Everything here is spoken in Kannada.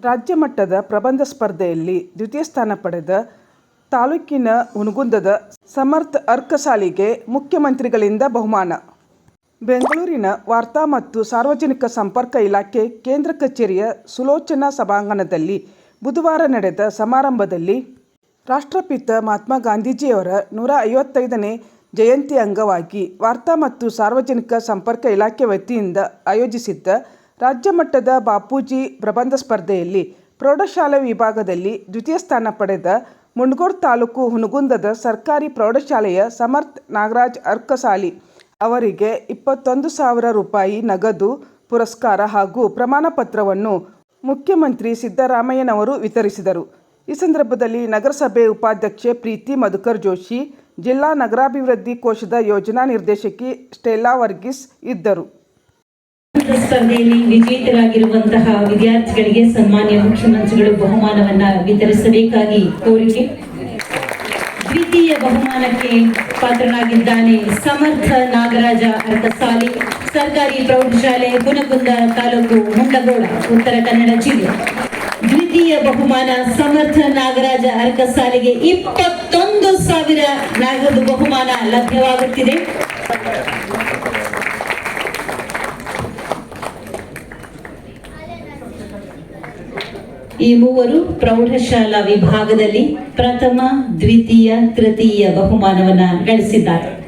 ರಾಜ್ಯ ಮಟ್ಟದ ಪ್ರಬಂಧ ಸ್ಪರ್ಧೆಯಲ್ಲಿ ದ್ವಿತೀಯ ಸ್ಥಾನ ಪಡೆದ ತಾಲೂಕಿನ ಹುನಗುಂದದ ಸಮರ್ಥ ಅರ್ಕಸಾಲಿಗೆ ಮುಖ್ಯಮಂತ್ರಿಗಳಿಂದ ಬಹುಮಾನ. ಬೆಂಗಳೂರಿನ ವಾರ್ತಾ ಮತ್ತು ಸಾರ್ವಜನಿಕ ಸಂಪರ್ಕ ಇಲಾಖೆ ಕೇಂದ್ರ ಕಚೇರಿಯ ಸುಲೋಚನಾ ಸಭಾಂಗಣದಲ್ಲಿ ಬುಧವಾರ ನಡೆದ ಸಮಾರಂಭದಲ್ಲಿ ರಾಷ್ಟ್ರಪಿತ ಮಹಾತ್ಮ ಗಾಂಧೀಜಿಯವರ ನೂರ ಐವತ್ತೈದನೇ ಜಯಂತಿ ಅಂಗವಾಗಿ ವಾರ್ತಾ ಮತ್ತು ಸಾರ್ವಜನಿಕ ಸಂಪರ್ಕ ಇಲಾಖೆ ವತಿಯಿಂದ ಆಯೋಜಿಸಿದ್ದ ರಾಜ್ಯ ಮಟ್ಟದ ಬಾಪೂಜಿ ಪ್ರಬಂಧ ಸ್ಪರ್ಧೆಯಲ್ಲಿ ಪ್ರೌಢಶಾಲೆ ವಿಭಾಗದಲ್ಲಿ ದ್ವಿತೀಯ ಸ್ಥಾನ ಪಡೆದ ಮುಂಡಗೋಡ್ ತಾಲೂಕು ಹುನಗುಂದದ ಸರ್ಕಾರಿ ಪ್ರೌಢಶಾಲೆಯ ಸಮರ್ಥ್ ನಾಗರಾಜ್ ಅರ್ಕಸಾಲಿ ಅವರಿಗೆ ಇಪ್ಪತ್ತೊಂದು ಸಾವಿರ ರೂಪಾಯಿ ನಗದು ಪುರಸ್ಕಾರ ಹಾಗೂ ಪ್ರಮಾಣ ಪತ್ರವನ್ನು ಮುಖ್ಯಮಂತ್ರಿ ಸಿದ್ದರಾಮಯ್ಯನವರು ವಿತರಿಸಿದರು. ಈ ಸಂದರ್ಭದಲ್ಲಿ ನಗರಸಭೆ ಉಪಾಧ್ಯಕ್ಷೆ ಪ್ರೀತಿ ಮಧುಕರ್ ಜೋಶಿ, ಜಿಲ್ಲಾ ನಗರಾಭಿವೃದ್ಧಿ ಕೋಶದ ಯೋಜನಾ ನಿರ್ದೇಶಕಿ ಸ್ಟೆಲ್ಲಾ ವರ್ಗೀಸ್ ಇದ್ದರು. ಸ್ಪರ್ಧೆಯಲ್ಲಿ ವಿಜೇತರಾಗಿರುವಂತಹ ವಿದ್ಯಾರ್ಥಿಗಳಿಗೆ ಸನ್ಮಾನ್ಯ ಮುಖ್ಯಮಂತ್ರಿಗಳು ಬಹುಮಾನವನ್ನ ವಿತರಿಸಬೇಕಾಗಿ ಕೋರಿಕೆ. ದ್ವಿತೀಯ ಬಹುಮಾನಕ್ಕೆ ಪಾತ್ರನಾಗಿದ್ದಾನೆ ಸಮರ್ಥ ನಾಗರಾಜ ಅರ್ಥಸಾಲಿ ಸರ್ಕಾರಿ ಪ್ರೌಢಶಾಲೆ ಹುನಗುಂದ ತಾಲೂಕು ಮುಂಡಗೋಳ, ಉತ್ತರ ಕನ್ನಡ ಜಿಲ್ಲೆ. ದ್ವಿತೀಯ ಬಹುಮಾನ ಸಮರ್ಥ ನಾಗರಾಜ ಅರ್ಕಸಾಲಿಗೆ ಇಪ್ಪತ್ತೊಂದು ಸಾವಿರ ನಗದು ಬಹುಮಾನ ಲಭ್ಯವಾಗುತ್ತಿದೆ. ಈ ಮೂವರು ಪ್ರೌಢಶಾಲಾ ವಿಭಾಗದಲ್ಲಿ ಪ್ರಥಮ ದ್ವಿತೀಯ ತೃತೀಯ ಬಹುಮಾನವನ್ನು ಗಳಿಸಿದ್ದಾರೆ.